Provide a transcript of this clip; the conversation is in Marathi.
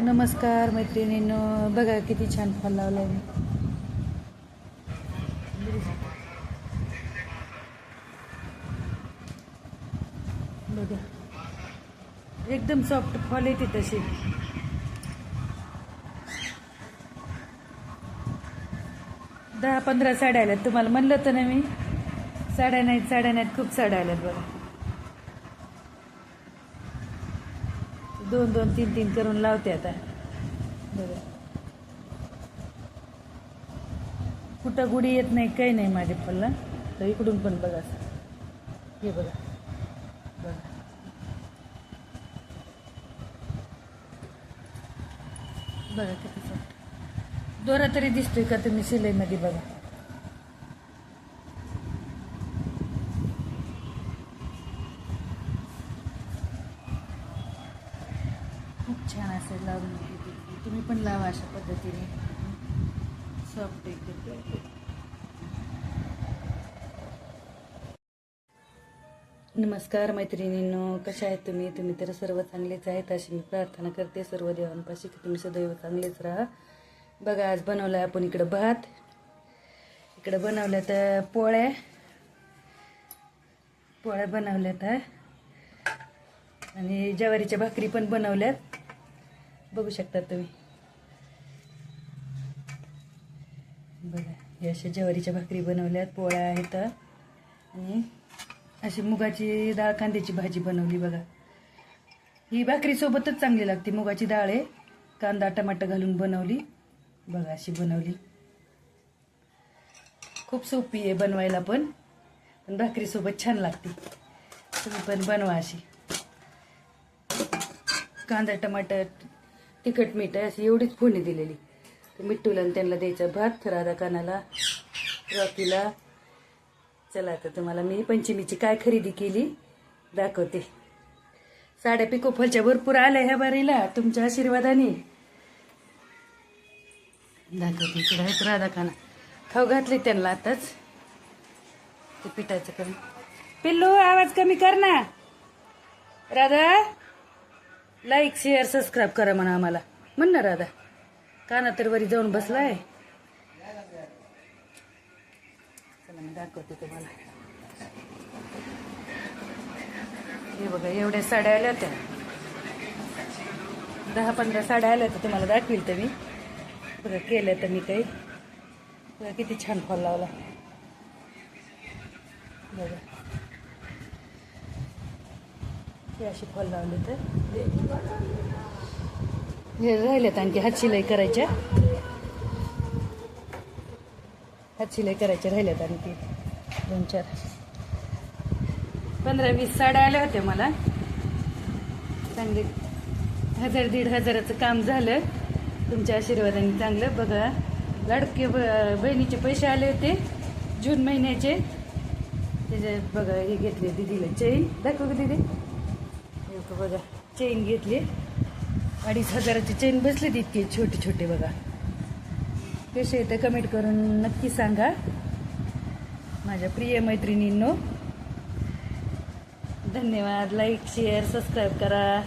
नमस्कार मैत्रिणींनो बघा किती छान फॉल लावलाय मी. बघा. एकदम सॉफ्ट फॉल येते तशी. दहा पंधरा साड्या आल्यात तुम्हाला म्हणलं तर ना मी. साड्या नाहीत साड्या नाहीत खूप साड्या आल्यात बघा. दोन दोन तीन तीन करून लावते आता. बरं. कुठं गुढी येत नाही काही नाही माझ्या फलला तर इकडून पण बघा हे बघा. बघा. बघा किती दोरा तरी दिसतोय का तुम्ही शिलाईमध्ये बघा. खूप छान असेल लावून तुम्ही पण लावा अशा पद्धतीने. सॉफ्ट एकदम नमस्कार मैत्रिणींनो कशा आहेत तुम्ही? तुम्ही तर सर्व चांगलेच आहेत. अशी मी प्रार्थना करते. सर्व देवांपाशी की तुम्ही सदैव चांगलेच राहा. बघा आज बनवलं आपण इकडं भात. इकडं बनवल्या तर पोळ्या. पोळ्या बनवल्यात आहे आणि ज्वारीच्या भाकरी पण बनवल्यात. बघू शकता तुम्ही. बघा हे अशा ज्वारीच्या भाकरी बनवल्यात पोळ्या आहेत. आणि अशी मुगाची डाळ कांद्याची भाजी बनवली बघा. ही भाकरीसोबतच चांगली लागते मुगाची डाळ आहे. कांदा टमाटर घालून बनवली. बघा अशी बनवली. खूप सोपी आहे बनवायला पण पण भाकरीसोबत छान लागते. तुम्ही पण बनवा अशी. कांदा टमाटर तिखट मीठ अशी एवढीच फोडणी दिलेली. तर मिठूला आणि त्यांना द्यायचा भात राधा कानाला रॉकीला. चला आता तुम्हाला मी पंचमीची काय खरेदी केली दाखवते. साड्या पिकोफलच्या भरपूर आल्या ह्या बारीला तुमच्या आशीर्वादाने. दाखवते इकडे आहेत राधा खाना खाऊ घातले त्यांना आताच. ते पिठाचं कमी पिल्लू आवाज कमी कर ना. राधा? लाईक शेअर सबस्क्राईब करा म्हणा आम्हाला. म्हण ना राधा. काना तर वरी जाऊन बसलाय. चला मी दाखवते तुम्हाला. हे बघा एवढ्या साड्या आल्या होत्या. दहा पंधरा साड्या आल्या होत्या तुम्हाला दाखवील तर मी. बघा केल्या तर मी काही. बघा किती छान फॉल लावला. बघा. हे अशी फॉल लावले तर. हे राहिल्यात आणखी हात शिलाई करायच्या हात शिलाई करायच्या राहिल्यात आणखी. दोन चार. पंधरा वीस साड्या आल्या होत्या मला. चांगले. हजार दीड हजाराचं काम झालं. तुमच्या आशीर्वादाने चांगलं. बघा लाडके ब- बहिणीचे पैसे आले होते जून महिन्याचे. त्याच्यात बघा हे घेतले दिदीला. चेन दाखव दिदी. बघा चेन घेतली. अडीच हजाराची चेन बसली इतके छोटे छोटे बघा. कसे ते कमेंट करून नक्की सांगा. माझ्या प्रिय मैत्रिणींनो धन्यवाद. लाईक शेअर सबस्क्राईब करा.